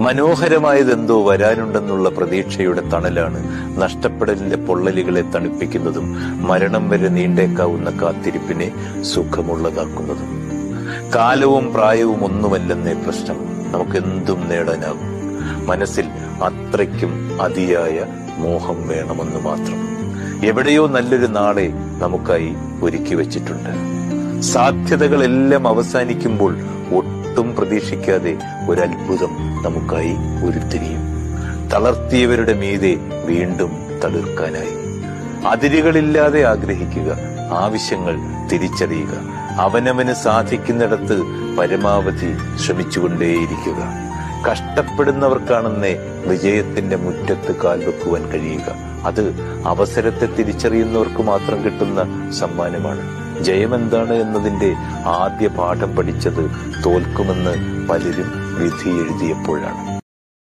മനോഹരമായതെന്തോ വരാനുണ്ടെന്നുള്ള പ്രതീക്ഷയുടെ തണലാണ് നഷ്ടപ്പെടലിന്റെ പൊള്ളലുകളെ തണുപ്പിക്കുന്നതും മരണം വരെ നീണ്ടേക്കാവുന്ന കാത്തിരിപ്പിനെ സുഖമുള്ളതാക്കുന്നതും. കാലവും പ്രായവും ഒന്നുമല്ലെന്നേ പ്രശ്നം. നമുക്കെന്തും നേടാനാകും. മനസ്സിൽ അത്രയ്ക്കും അതിയായ മോഹം വേണമെന്ന് മാത്രം. എവിടെയോ നല്ലൊരു നാളെ നമുക്കായി ഒരുക്കി വച്ചിട്ടുണ്ട്. സാധ്യതകളെല്ലാം അവസാനിക്കുമ്പോൾ ഒട്ടും പ്രതീക്ഷിക്കാതെ ഒരത്ഭുതം നമുക്കായി ഉരുത്തിരിയും. തളർത്തിയവരുടെ മീതെ വീണ്ടും തളിർക്കാനായി. അതിരുകളില്ലാതെ ആഗ്രഹിക്കുക ആവശ്യങ്ങൾ തിരിച്ചറിയുക അവനവന് സാധിക്കുന്നിടത്ത് പരമാവധി ശ്രമിച്ചുകൊണ്ടേയിരിക്കുക. കഷ്ടപ്പെടുന്നവർക്കാണെന്നേ വിജയത്തിന്റെ മുറ്റത്ത് കാൽവെക്കുവാൻ കഴിയുക. അത് അവസരത്തെ തിരിച്ചറിയുന്നവർക്ക് മാത്രം കിട്ടുന്ന സമ്മാനമാണ്. ജയം എന്നതിന്റെ എന്നതിന്റെ ആദ്യ പാഠം പഠിച്ചത് തോൽക്കുമെന്ന് പലരും വിധി എഴുതിയപ്പോഴാണ്.